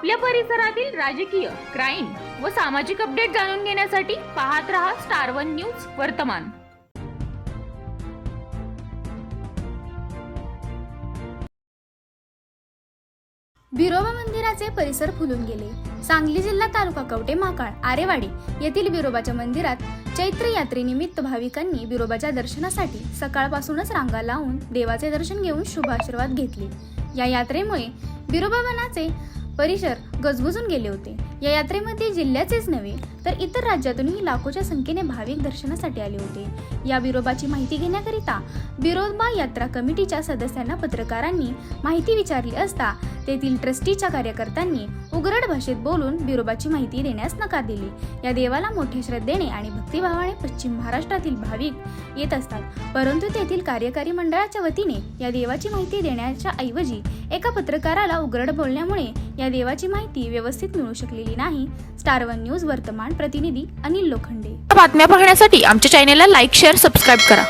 आपल्या परिसरातील राजकीय क्राईम व सामाजिक अपडेट जाणून घेण्यासाठी पाहत रहा स्टार वन न्यूज वर्तमान. बिरोबा मंदिराचे परिसर फुलून गेले. सांगली जिल्हा तालुका कवटे माकाळ आरेवाडी येथील बिरोबाच्या मंदिरात चैत्र यात्रेनिमित्त भाविकांनी बिरोबाच्या दर्शनासाठी सकाळपासूनच रांगा लावून देवाचे दर्शन घेऊन शुभ आशीर्वाद घेतले. या यात्रेमुळे बिरोबा वनाचे परिसर गजबजून गेले होते. या यात्रेमध्ये जिल्ह्याचेच नव्हे तर इतर राज्यातूनही लाखोच्या संख्येने भाविक दर्शनासाठी आले होते. या बिरोबाची माहिती घेण्याकरिता बिरोबा यात्रा कमिटीच्या सदस्यांना पत्रकारांनी माहिती विचारली असता तेथील ट्रस्टीच्या कार्यकर्त्यांनी उग्रड भाषेत बोलून बिरोबाची माहिती देण्यास नकार दिली. या देवाला मोठ्या श्रद्धेने आणि भक्तिभावाने पश्चिम महाराष्ट्रातील भाविक येत असतात. परंतु तेथील कार्यकारी मंडळाच्या वतीने या देवाची माहिती देण्याच्या ऐवजी एका पत्रकाराला उघरड बोलण्यामुळे या देवाची माहिती व्यवस्थित मिळू शकलेली नाही. स्टार वन न्यूज वर्तमान प्रतिनिधी अनिल लोखंडे. बातम्या पाहण्यासाठी आमच्या चॅनेलला लाईक शेअर सबस्क्राईब करा.